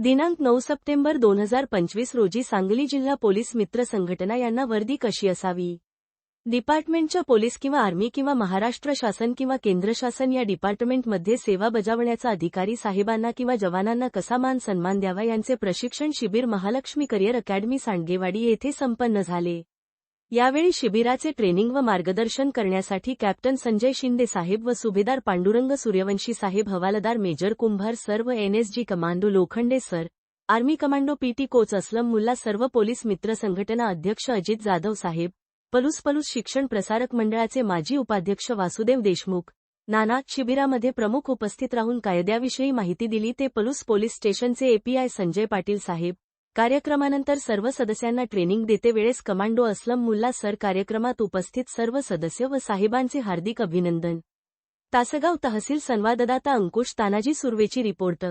दिनांक नऊ सप्टेंबर दोन हजार पंचवीस रोजी सांगली जिल्हा पोलीस मित्र संघटना यांना वर्दी कशी असावी? डिपार्टमेंटच्या पोलीस किंवा आर्मी किंवा महाराष्ट्र शासन किंवा केंद्र शासन या डिपार्टमेंटमध्ये सेवा बजावण्याचा अधिकारी साहेबांना किंवा जवानांना कसा मान सन्मान द्यावा यांचे प्रशिक्षण शिबिर महालक्ष्मी करिअर अकॅडमी सांडगेवाडी येथे संपन्न झाले. यावेळी शिबिराचे ट्रेनिंग व मार्गदर्शन करण्यासाठी कॅप्टन संजय शिंदे साहेब व सुभेदार पांडुरंग सूर्यवंशी साहेब हवालदार मेजर कुंभार सर्व NSG commando Lokhande sir army commando PT coach Aslam Mulla सर्व पोलीस मित्र संघटना अध्यक्ष अजित जाधव साहेब पलूस पलूस शिक्षण प्रसारक मंडळाचे माजी उपाध्यक्ष वासुदेव देशमुख नाना शिबिरामध्ये प्रमुख उपस्थित राहून कायद्याविषयी माहिती दिली ते पलूस पोलीस स्टेशनचे एपीआय संजय पाटील साहेब कार्यक्रमानंतर सर्व सदस्यांना ट्रेनिंग देते वेळेस कमांडो असलम मुल्ला सर कार्यक्रमात उपस्थित सर्व सदस्य व साहेबांचे हार्दिक अभिनंदन. तासगाव तहसील संवाददाता अंकुश तानाजी सुर्वेची रिपोर्ट.